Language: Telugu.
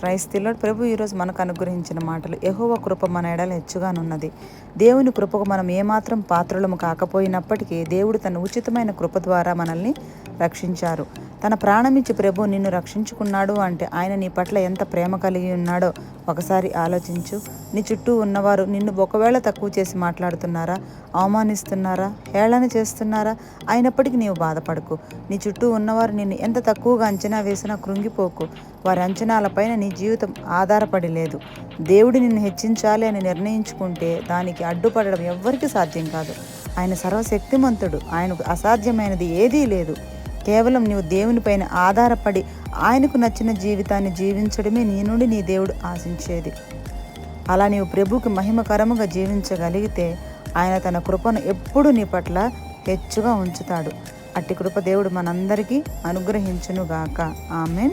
క్రైస్తవులు ప్రభు ఈరోజు మనకు అనుగ్రహించిన మాటలు. ఎహోవ కృప మన ఎడల హెచ్చుగానున్నది. దేవుని కృపకు మనం ఏమాత్రం పాత్రలము కాకపోయినప్పటికీ దేవుడు తన ఉచితమైన కృప ద్వారా మనల్ని రక్షించారు. తన ప్రాణమిచ్చి ప్రభు నిన్ను రక్షించుకున్నాడు అంటే ఆయన నీ పట్ల ఎంత ప్రేమ కలిగి ఉన్నాడో ఒకసారి ఆలోచించు. నీ చుట్టూ ఉన్నవారు నిన్ను ఒకవేళ తక్కువ చేసి మాట్లాడుతున్నారా అవమానిస్తున్నారా హేళన చేస్తున్నారా అయినప్పటికీ నీవు బాధపడకు. నీ చుట్టూ ఉన్నవారు నిన్ను ఎంత తక్కువగా అంచనా వేసినా కృంగిపోకు. వారి అంచనాలపైన నీ జీవితం ఆధారపడి లేదు. దేవుడు నిన్ను హెచ్చించాలి అని నిర్ణయించుకుంటే దానికి అడ్డుపడడం ఎవ్వరికీ సాధ్యం కాదు. ఆయన సర్వశక్తిమంతుడు. ఆయనకు అసాధ్యమైనది ఏదీ లేదు. కేవలం నీవు దేవునిపైన ఆధారపడి ఆయనకు నచ్చిన జీవితాన్ని జీవించడమే నీ నుండి నీ దేవుడు ఆశించేది. అలా నీవు ప్రభుకి మహిమకరముగా జీవించగలిగితే ఆయన తన కృపను ఎప్పుడూ నీ పట్ల హెచ్చుగా ఉంచుతాడు. అట్టి కృప దేవుడు మనందరికీ అనుగ్రహించునుగాక. ఆమెన్.